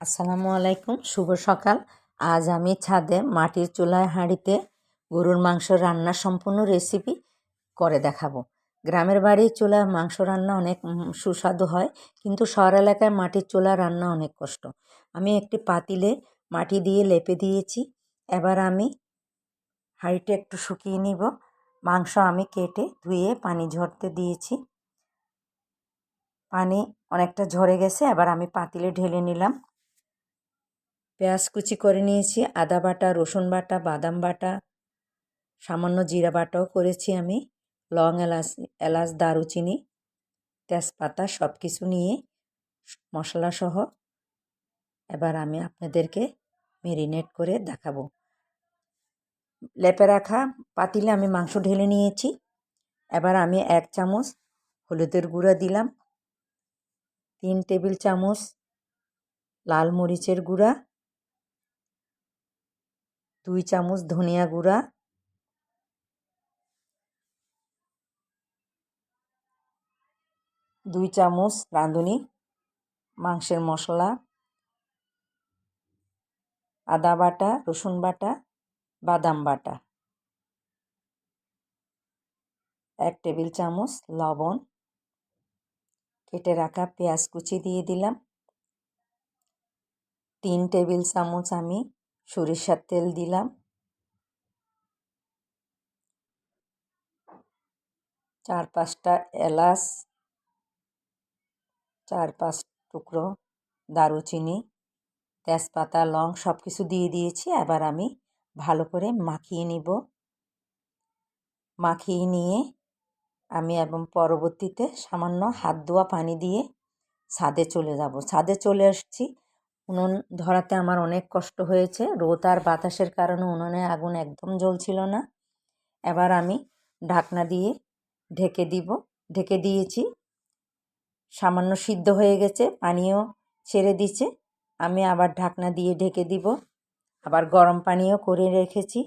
আসসালামু আলাইকুম, শুভ সকাল। আজ আমি ছাদে মাটির চুলায় হাঁড়িতে গরুর মাংস রান্না সম্পূর্ণ রেসিপি করে দেখাবো। গ্রামের বাড়ির চুলায় মাংস রান্না অনেক সুস্বাদু হয়, কিন্তু শহর এলাকায় মাটির চুলা রান্না অনেক কষ্ট। আমি একটি পাতিলে মাটি দিয়ে লেপে দিয়েছি, এবার আমি হাঁড়িটা একটু শুকিয়ে নিব। মাংস আমি কেটে ধুয়ে পানি ঝরতে দিয়েছি। পানি অনেকটা ঝরে গেছে, এবার আমি পাতিলে ঢেলে নিলাম। পেঁয়াজ কুচি করে নিয়েছি, আদা বাটা, রসুন বাটা, বাদাম বাটা, সামান্য জিরা বাটাও করেছি আমি, লং এলাচ এলাচ, দারুচিনি, তেজপাতা সব কিছু নিয়ে মশলাসহ এবার আমি আপনাদেরকে মেরিনেট করে দেখাবো। লেপে রাখা পাতিলে আমি মাংস ঢেলে নিয়েছি, এবার আমি এক চামচ হলুদের গুঁড়া দিলাম, তিন টেবিল চামচ লাল মরিচের গুঁড়া দুই চামচ ধনিয়া গুঁড়া। দুই চামচ রাঁধুনি, মাংসের মশলা। আদা বাটা, রসুন বাটা, বাদাম বাটা। এক টেবিল চামচ লবণ। কেটে রাখা পেঁয়াজ কুচি দিয়ে দিলাম। তিন টেবিল চামচ আমি সরিষার তেল দিলাম। চার পাঁচটা এলাচ, চার পাঁচ টুকরো দারুচিনি, তেজপাতা, লং সব কিছু দিয়ে দিয়েছি। এবার আমি ভালো করে মাখিয়ে নিব। মাখিয়ে নিয়ে আমি এবং পরবর্তীতে সামান্য হাত ধোয়া পানি দিয়ে ছাদে চলে যাব। ছাদে চলে আসছি। উনুন ধরাতে আমার অনেক কষ্ট হয়েছে। রোদ আর বাতাসের কারণে উনুনে আগুন একদম জ্বলছিল না। এবার আমি ঢাকনা দিয়ে ঢেকে দিব। ঢেকে দিয়েছি। সামান্য সিদ্ধ হয়ে গেছে, পানিও ছেড়ে দিচ্ছে আমি আবার ঢাকনা দিয়ে ঢেকে দিব। আবার গরম পানিও করে রেখেছি।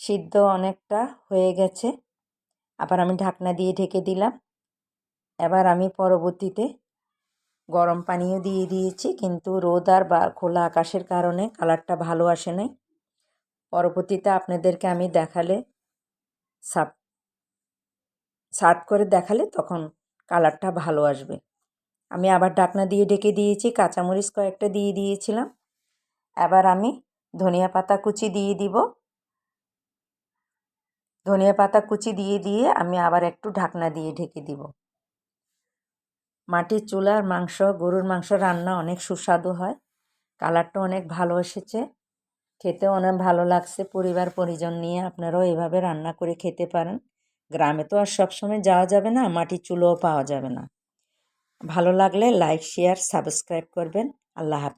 সিদ্ধ অনেকটা হয়ে গেছে। আবার আমি ঢাকনা দিয়ে ঢেকে দিলাম। এবার আমি পরবর্তীতে গরম পানিও দিয়ে দিয়েছি, কিন্তু রোদ আর বা খোলা আকাশের কারণে কালারটা ভালো আসে নাই। পরবর্তীতে আপনাদেরকে আমি দেখালে সাপ সার্ভ করে দেখালে তখন কালারটা ভালো আসবে। আমি আবার ঢাকনা দিয়ে ঢেকে দিয়েছি, কাঁচামরিচ কয়েকটা দিয়ে দিয়েছিলাম। এবার আমি ধনিয়া পাতা কুচি দিয়ে দিব। ধনিয়া পাতা কুচি দিয়ে দিয়ে আমি আবার একটু ঢাকনা দিয়ে ঢেকে দিব। মাটির চুলার মাংস, গরুর মাংস রান্না অনেক সুস্বাদু হয়। কালারটা অনেক ভালো এসেছে। খেতে অনেক ভালো লাগছে। পরিবার, পরিজন নিয়ে আপনারাও এভাবে রান্না করে খেতে পারেন। গ্রামে তো আর সবসময় যাওয়া যাবে না, মাটির চুলোও পাওয়া যাবে না। ভালো লাগলে লাইক, শেয়ার, সাবস্ক্রাইব করবেন। আল্লাহ হাফিজ।